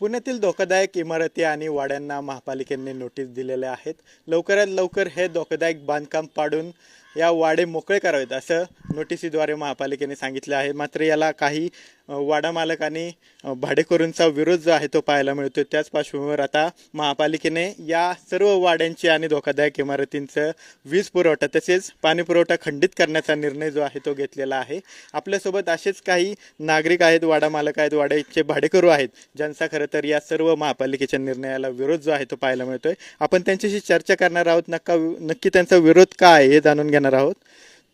पुण्यातील धोकादायक इमारती आणि वाड्यांना महापालिकेने नोटीस दिलेल्या आहेत. लवकरात लवकर हे धोकादायक बांधकाम पाडून या वाडे मोकळे करावेत असं नोटिसीद्वारे महापालिकेने सांगितले आहे. मात्र याला काही वाडा मालक आणि भाडेकरूंचा विरोध जो आहे तो पाहायला मिळतो त्याच पार्श्वभूमीवर आता महापालिकेने या सर्व वाड्यांची आणि धोकादायक इमारतींचं वीज पुरवठा तसेच पाणी पुरवठा खंडित करण्याचा निर्णय जो आहे तो घेतलेला आहे. आपल्यासोबत असेच काही नागरिक आहेत वाडा मालक आहेत वाड्याचे भाडेकरू आहेत ज्यांचा खरं तर या सर्व महापालिकेच्या निर्णयाला विरोध जो आहे तो पाहायला मिळतोय. आपण त्यांच्याशी चर्चा करणार आहोत. नक्का नक्की त्यांचा विरोध काय आहे हे जाणून घेणार आहोत.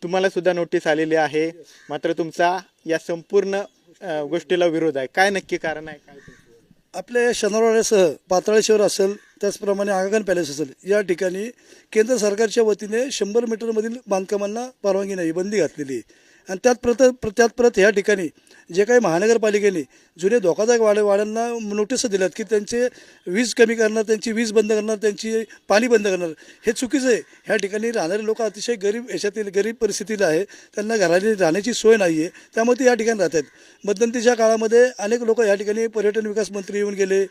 तुम्हाला सुद्धा नोटीस आलेली आहे. मात्र तुमचा या संपूर्ण अ, गोष्टीला विरोध आहे काय नक्की कारण आहे काय तुमचं? आपल्या शनिवारवाड्यासह पाताळेश्वर असेल त्याचप्रमाणे आगाखान पॅलेस असेल या ठिकाणी केंद्र सरकारच्या वतीने शंभर मीटरमधील बांधकामांना परवानगी नाही बंदी घातलेली आहे आणि त्यात प्रत त्यात परत ह्या ठिकाणी जे काही महानगरपालिकेने जुने धोकादायक वाड्या वाड्यांना नोटीस दिल्यात की त्यांचे वीज कमी करणार त्यांची वीज बंद करणार त्यांची पाणी बंद करणार. हे चुकीचं आहे. ह्या ठिकाणी राहणारे लोक अतिशय गरीब याच्यातील गरीब परिस्थितीला आहे. त्यांना घराने राहण्याची सोय नाही आहे त्यामुळे ते या ठिकाणी राहत आहेत काळामध्ये अनेक लोक या ठिकाणी पर्यटन विकास मंत्री येऊन गेले.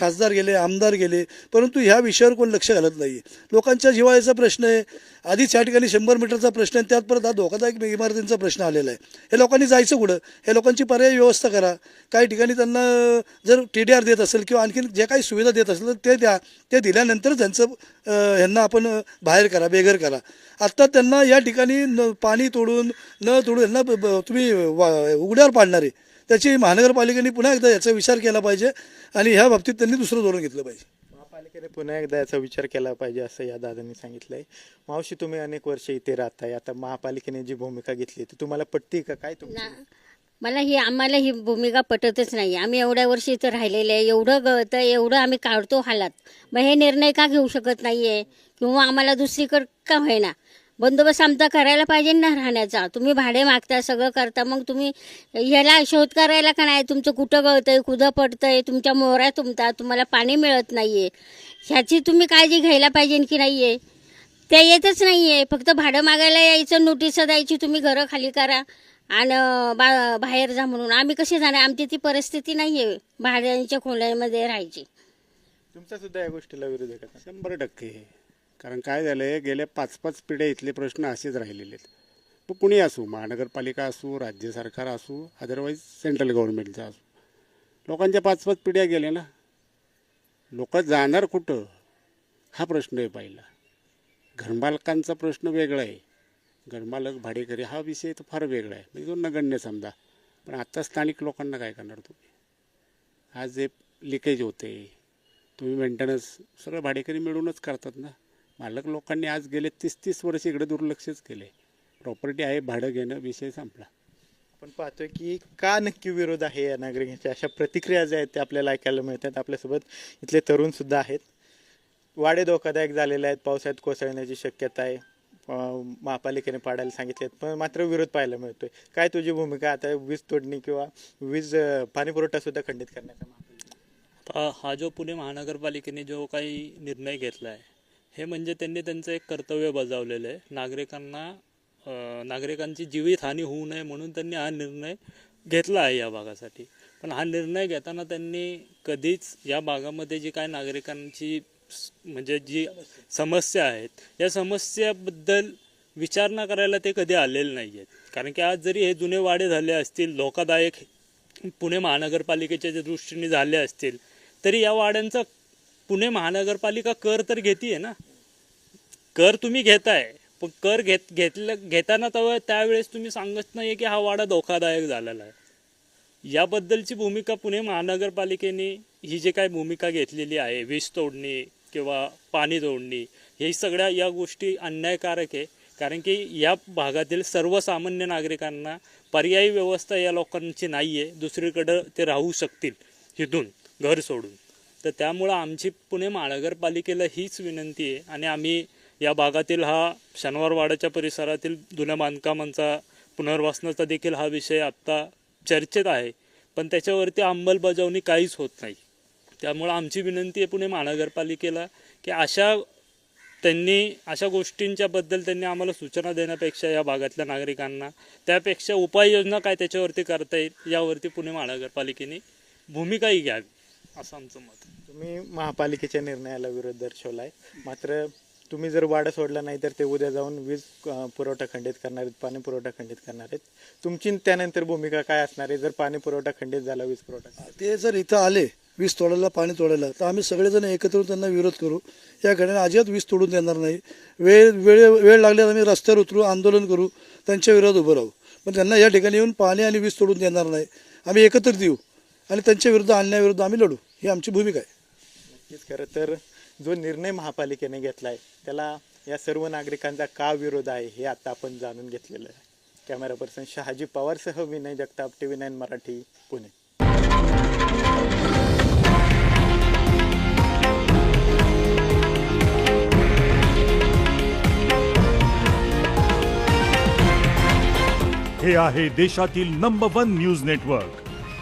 खासदार गेले आमदार गेले परंतु ह्या विषयावर कोण लक्ष घालत नाही लोकांच्या जिवाळ्याचा प्रश्न आहे. आधीच या ठिकाणी शंभर मीटरचा प्रश्न आहे. त्यात परत हा धोकादायक इमारतींचा प्रश्न आलेला आहे. हे लोकांनी जायचं कुठं? हे लोकांची पर्यायी व्यवस्था करा. काही ठिकाणी त्यांना जर टी डी आर देत असेल किंवा आणखीन जे काही सुविधा देत असेल तर ते द्या. ते दिल्यानंतर त्यांचं ह्यांना आपण बाहेर करा बेघर करा. आत्ता त्यांना या ठिकाणी न पाणी तोडून न तोडून यांना तुम्ही वा- उघड्यावर पाडणार आहे. त्याची महानगरपालिकेने पुन्हा एकदा याचा विचार केला पाहिजे आणि ह्या बाबतीत त्यांनी दुसरं धोरण घेतलं पाहिजे. महापालिकेने पुन्हा एकदा याचा विचार केला पाहिजे असं या दादांनी सांगितलंय. मावशी तुम्ही अनेक वर्ष इथे राहताय. आता महापालिकेने जी भूमिका घेतली ती तुम्हाला पटती का? काय तुमची? ना मला ही आम्हाला ही भूमिका पटतच नाही. आम्ही एवढ्या वर्षी इथं राहिलेले आहे. एवढं गळतं एवढं आम्ही काढतो हालात. मग हे निर्णय का घेऊ शकत नाही आहे किंवा आम्हाला दुसरीकडं का होईना? बंदोबस्त आमचा करायला पाहिजे ना राहण्याचा. तुम्ही भाडे मागता सगळं करता. मग तुम्ही ह्याला शोध करायला का नाही? तुमचं कुठं गळतंय कुठं पडतंय? तुमच्या मोहऱ्या तुमता तुम्हाला पाणी मिळत नाही आहे ह्याची तुम्ही काळजी घ्यायला पाहिजे की नाही आहे त्या येतच नाही आहे फक्त भाडं मागायला यायचं नोटीस द्यायची तुम्ही घरं खाली करा आणि बा बाहेर जा म्हणून. आम्ही कसे जाणार? आमची ती परिस्थिती नाही आहे भाड्यांच्या खोल्यांमध्ये राहायची. तुमचा सुद्धा या गोष्टीला विरोध आहे का? शंभर टक्के. कारण काय झालं आहे गेल्या पाच पाच पिढ्या इथले प्रश्न असेच राहिलेले आहेत. मग कुणी असू महानगरपालिका असू राज्य सरकार असू अदरवाईज सेंट्रल गव्हर्नमेंटचा असू. लोकांच्या पाच पाच पिढ्या गेल्या ना. लोक जाणार कुठं? हा प्रश्न आहे पहिला. घरमालकांचा प्रश्न वेगळा आहे. घरमालक भाडेकरी हा विषय तर फार वेगळा आहे. म्हणजे तो नगण्य समजा. पण आत्ता स्थानिक लोकांना काय करणार तुम्ही? आज जे लिकेज होते तुम्ही मेंटेनन्स सगळं भाडेकरी मिळूनच करतात ना. मालक लोकांनी आज गेले तीस तीस वर्ष इकडे दुर्लक्षच केले. प्रॉपर्टी आहे भाडं घेणं विषय संपला. आपण पाहतोय की का नक्की विरोध आहे या नागरिकांच्या अशा प्रतिक्रिया ज्या आहेत त्या आपल्याला ऐकायला मिळतात. आपल्यासोबत इथले तरुण सुद्धा आहेत. वाडे धोकादायक झालेले आहेत. पावसाळ्यात कोसळण्याची शक्यता आहे. महापालिकेने पाडायला सांगितले पण मात्र विरोध पाहायला मिळतोय. काय तुझी भूमिका? आता वीज तोडणी किंवा वीज अं, पाणी पुरवठा सुद्धा खंडित करण्याचा हा जो पुणे महानगरपालिकेने जो काही निर्णय घेतला आहे हे म्हणजे त्यांनी त्यांचं एक कर्तव्य बजावलेलं आहे. नागरिकांना नागरिकांची जीवितहानी होऊ नये म्हणून त्यांनी हा निर्णय घेतला आहे या भागासाठी. पण हा निर्णय घेताना त्यांनी कधीच या भागामध्ये जी काय नागरिकांची म्हणजे जी समस्या आहेत या समस्याबद्दल विचारणा करायला ते कधी आलेले नाही आहेत कारण की आज जरी हे जुने वाडे झाले असतील धोकादायक पुणे महानगरपालिकेच्या ज्या दृष्टीने झाले असतील तरी या वाड्यांचा पुणे महानगरपालिका कर तर घेते ना. कर तुम्ही घेताय पण कर घेत घेतलं घेताना तेव्हा त्यावेळेस तुम्ही सांगत नाही की हा वाडा धोकादायक झालेला आहे. याबद्दलची भूमिका पुणे महानगरपालिकेने ही जी काय भूमिका घेतलेली आहे वीज तोडणी किंवा पाणी तोडणी हे सगळ्या या गोष्टी अन्यायकारक आहे. कारण की या भागातील सर्वसामान्य नागरिकांना पर्यायी व्यवस्था या लोकांची नाही आहे दुसरीकडं ते राहू शकतील इथून घर सोडून. तर त्यामुळं आमची पुणे महानगरपालिकेला हीच विनंती आहे. आणि आम्ही या भागातील हा शनिवारवाड्याच्या परिसरातील जुन्या बांधकामांचा पुनर्वसनाचा देखील हा विषय आत्ता चर्चेत आहे. पण त्याच्यावरती अंमलबजावणी काहीच होत नाही. त्यामुळं आमची विनंती आहे पुणे महानगरपालिकेला की अशा त्यांनी अशा गोष्टींच्याबद्दल त्यांनी आम्हाला सूचना देण्यापेक्षा या भागातल्या नागरिकांना त्यापेक्षा उपाययोजना काय त्याच्यावरती करता येईल यावरती पुणे महानगरपालिकेने भूमिकाही घ्यावी. असं आमचं मत. तुम्ही महापालिकेच्या निर्णयाला विरोध दर्शवलाय. मात्र तुम्ही जर वाडा सोडला नाही तर ते उद्या जाऊन वीज अं, पुरवठा खंडित करणार आहेत पाणी पुरवठा खंडित करणार आहेत. तुमची त्यानंतर भूमिका काय असणार आहे? जर पाणी पुरवठा खंडित झाला वीज पुरवठा ते जर इथं आले वीज तोडायला पाणी तोडायला तर आम्ही सगळेजण एकत्र येऊन त्यांना विरोध करू. या घटनेला अजिबात वीज तोडून देणार नाही. वेळ वेळ वेळ लागल्यास आम्ही रस्त्यावर उतरू आंदोलन करू त्यांच्या विरोधात उभं राहू. पण त्यांना या ठिकाणी येऊन पाणी आणि वीज तोडून देणार नाही. आम्ही एकत्र देऊ. आणि त्यांच्या विरुद्ध आणण्याविरुद्ध आम्ही लढू. ही आमची भूमिका आहे. नक्कीच खरं तर जो निर्णय महापालिकेने घेतलाय त्याला या सर्व नागरिकांचा का विरोध आहे हे आता आपण जाणून घेतलेलं आहे. Camera person Shahaji पवारसह Vinay Jagtap T V nine Marathi Pune. हे आहे देशातील नंबर वन न्यूज नेटवर्क